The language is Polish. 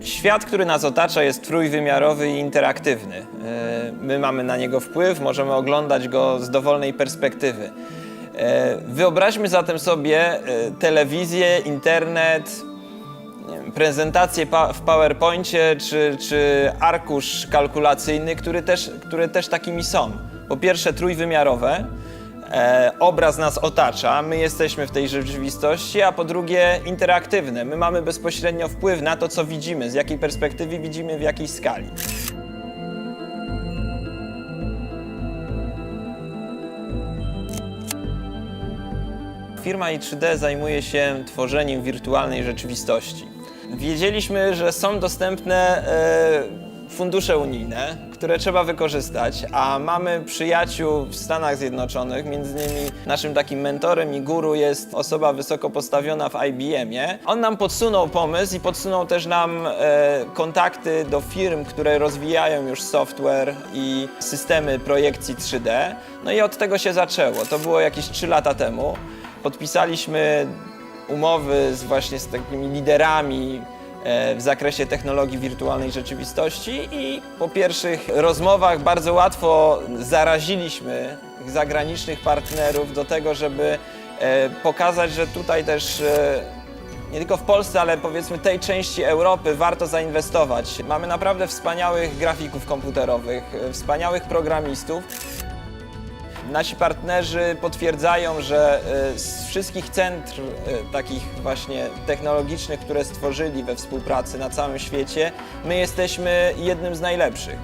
Świat, który nas otacza, jest trójwymiarowy i interaktywny. E, My mamy na niego wpływ, możemy oglądać go z dowolnej perspektywy. E, Wyobraźmy zatem sobie e, telewizję, internet, prezentację w PowerPoincie czy, czy arkusz kalkulacyjny, który też, które też takimi są. Po pierwsze trójwymiarowe, e, obraz nas otacza, my jesteśmy w tej rzeczywistości, a po drugie interaktywne. My mamy bezpośrednio wpływ na to, co widzimy, z jakiej perspektywy widzimy, w jakiej skali. Firma i3D zajmuje się tworzeniem wirtualnej rzeczywistości. Wiedzieliśmy, że są dostępne e, fundusze unijne, które trzeba wykorzystać, a mamy przyjaciół w Stanach Zjednoczonych, między innymi naszym takim mentorem i guru jest osoba wysoko postawiona w IBM-ie. On nam podsunął pomysł i podsunął też nam e, kontakty do firm, które rozwijają już software i systemy projekcji 3D. No i od tego się zaczęło. To było jakieś 3 lata temu podpisaliśmy umowy z właśnie z takimi liderami w zakresie technologii wirtualnej rzeczywistości i po pierwszych rozmowach bardzo łatwo zaraziliśmy zagranicznych partnerów do tego, żeby e, pokazać, że tutaj też e, nie tylko w Polsce, ale powiedzmy tej części Europy warto zainwestować. Mamy naprawdę wspaniałych grafików komputerowych, e, wspaniałych programistów. Nasi partnerzy potwierdzają, że e, z wszystkich centr e, takich właśnie technologicznych, które stworzyli we współpracy na całym świecie, my jesteśmy jednym z najlepszych.